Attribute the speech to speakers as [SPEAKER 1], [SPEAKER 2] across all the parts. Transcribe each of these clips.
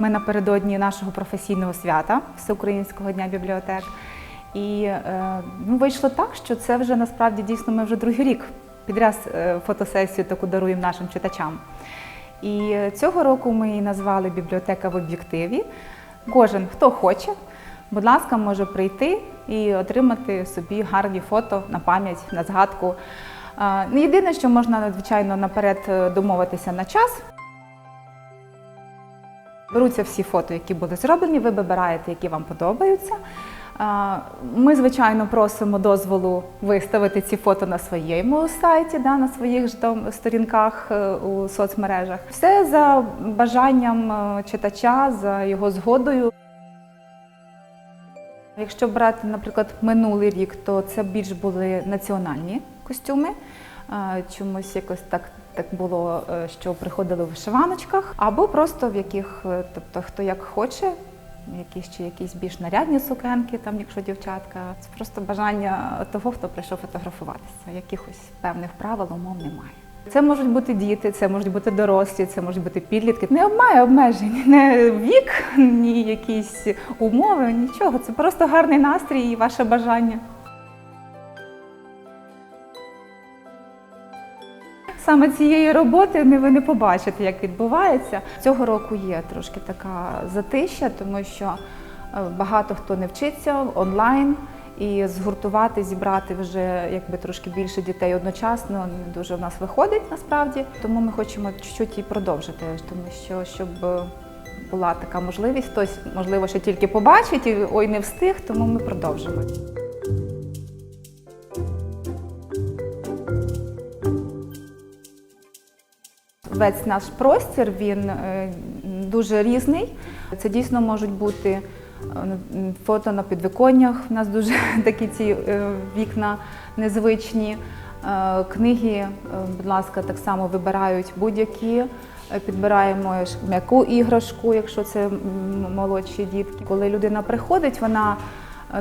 [SPEAKER 1] Ми напередодні нашого професійного свята Всеукраїнського дня бібліотек. І е, ну, вийшло так, що це вже насправді дійсно ми вже другий рік підряд е, фотосесію таку даруємо нашим читачам. І е, цього року ми її назвали Бібліотека в об'єктиві. Кожен, хто хоче, будь ласка, може прийти і отримати собі гарні фото на пам'ять, на згадку. Ну, Єдине, що можна надзвичайно наперед домовитися на час. Беруться всі фото, які були зроблені, ви вибираєте, які вам подобаються. Ми, звичайно, просимо дозволу виставити ці фото на своєму сайті, на своїх ж сторінках е, у соцмережах. Все за бажанням е, читача, за його згодою. Якщо брати, наприклад, минулий рік, то це більш були національні костюми. Чомусь якось так, так було, е, що приходили в вишиваночках, або просто в яких, е, тобто хто як хоче, якісь чи якісь більш нарядні сукенки, там, якщо дівчатка. Це просто бажання того, хто прийшов фотографуватися. Якихось певних правил, умов немає. Це можуть бути діти, це можуть бути дорослі, це можуть бути підлітки. Не обмає обмежень, не вік, ні якісь умови, нічого. Це просто гарний настрій і ваше бажання. Саме цієї роботи не ви не побачите, як відбувається. Цього року є трошки така затища, тому що е, багато хто не вчиться онлайн. І згуртувати, зібрати вже якби трошки більше дітей одночасно не дуже в нас виходить насправді. Тому ми хочемо чуть-чуть і продовжити, тому що щоб е, була така можливість, хтось можливо ще тільки побачить і ой не встиг, тому ми продовжимо. Весь наш простір він е, дуже різний. Це дійсно можуть бути е, фото на підвіконнях. У нас дуже такі ці е, вікна незвичні. Книги, будь ласка, так само вибирають будь-які. Підбираємо м'яку іграшку, якщо це молодші дітки. Коли людина приходить, вона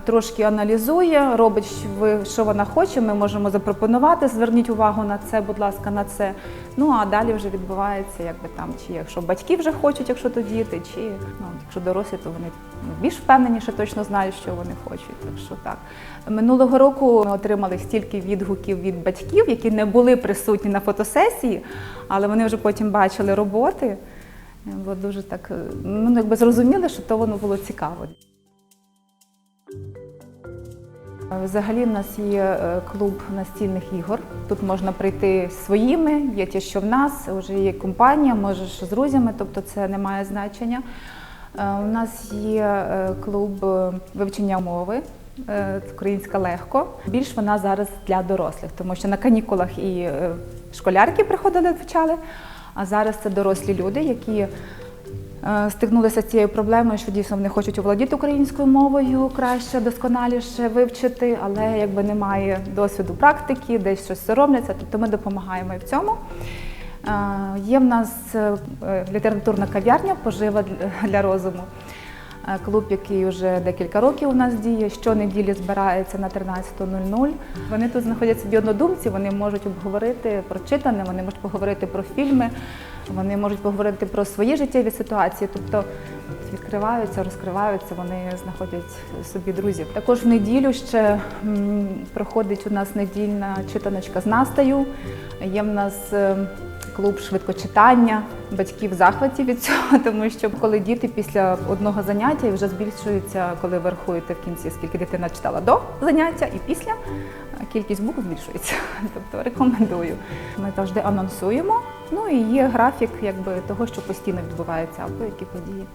[SPEAKER 1] трошки аналізує, робить, що вона хоче. Ми можемо запропонувати. Зверніть увагу на це, будь ласка, на це. Ну а далі вже відбувається, якби там, чи якщо батьки вже хочуть, якщо то діти, чи ну, якщо дорослі, то вони більш впевненіше точно знають, що вони хочуть. Так що так. Минулого року ми отримали стільки відгуків від батьків, які не були присутні на фотосесії, але вони вже потім бачили роботи. Бо дуже так, е, ну якби зрозуміли, що то воно було цікаво. Взагалі в нас є е, клуб настільних ігор. Тут можна прийти своїми, є ті, що в нас, вже є компанія, можеш з друзями, тобто це не має значення. Е, У нас є е, клуб е, вивчення мови. е, Українська легко. Більш вона зараз для дорослих, тому що на канікулах і е, школярки приходили, вивчали, а зараз це дорослі люди, які Е, стикнулися з цією проблемою, що дійсно вони хочуть оволодіти українською мовою краще, досконаліше вивчити, але якби немає досвіду практики, десь щось соромляться, тобто ми допомагаємо і в цьому. Е, Є в нас е, е, літературна кав'ярня пожива для розуму. Е, Клуб, який вже декілька років у нас діє, щонеділі збирається на 13.00. Вони тут знаходять собі однодумці, вони можуть обговорити про читане, вони можуть поговорити про фільми, вони можуть поговорити про свої життєві ситуації, тобто відкриваються, розкриваються, вони знаходять собі друзів. Також в неділю ще проходить у нас недільна читаночка з Настею. Є в нас е, клуб швидкочитання. Батьки в захваті від цього, тому що коли діти після одного заняття вже збільшується, коли ви рахуєте в кінці, скільки дитина читала до заняття і після, кількість букв збільшується. Тобто рекомендую. Ми завжди анонсуємо. Ну і є графік якби того, що постійно відбувається, або які події.